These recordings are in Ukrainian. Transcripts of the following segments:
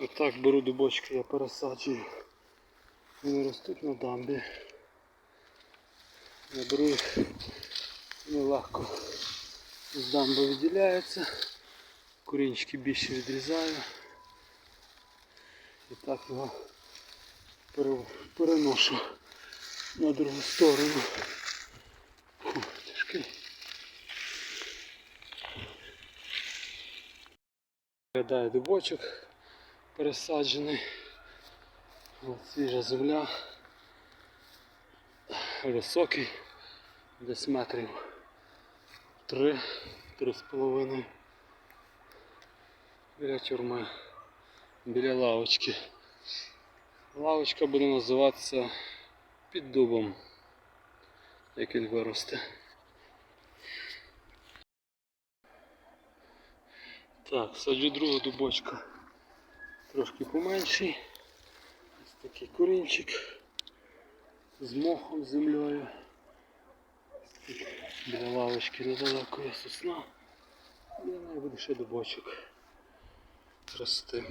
Отак беру дубочки, я пересаджую. Вони ростуть на дамбі. Я беру їх нелегко. З дамби виділяється. Корінчики більше відрізаю. І так його переношу на другу сторону. Фу, тяжкий. Виглядає дубочок пересаджений. От свіжа земля. Високий, десь метрів три, три з половиною. Біля тюрми, біля лавочки. Лавочка буде називатися під дубом, як він виросте. Так, саджу другу дубочка. Трошки поменший. Ось такий корінчик з мохом, з землею. Тут Біля лавочки недалеко є сосна. Я неї буду ще дубочок рости.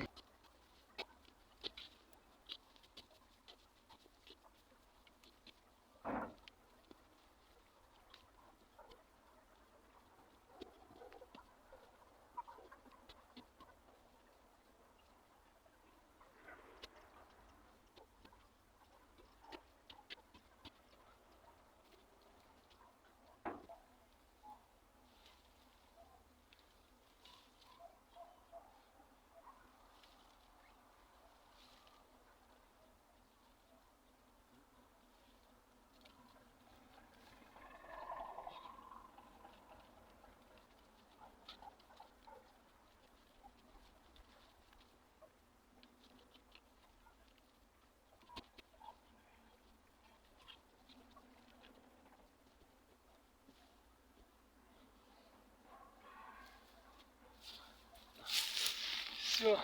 Все.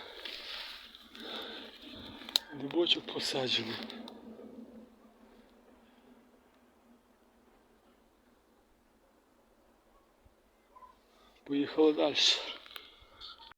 Дубочок посаджений. Поїхали далі.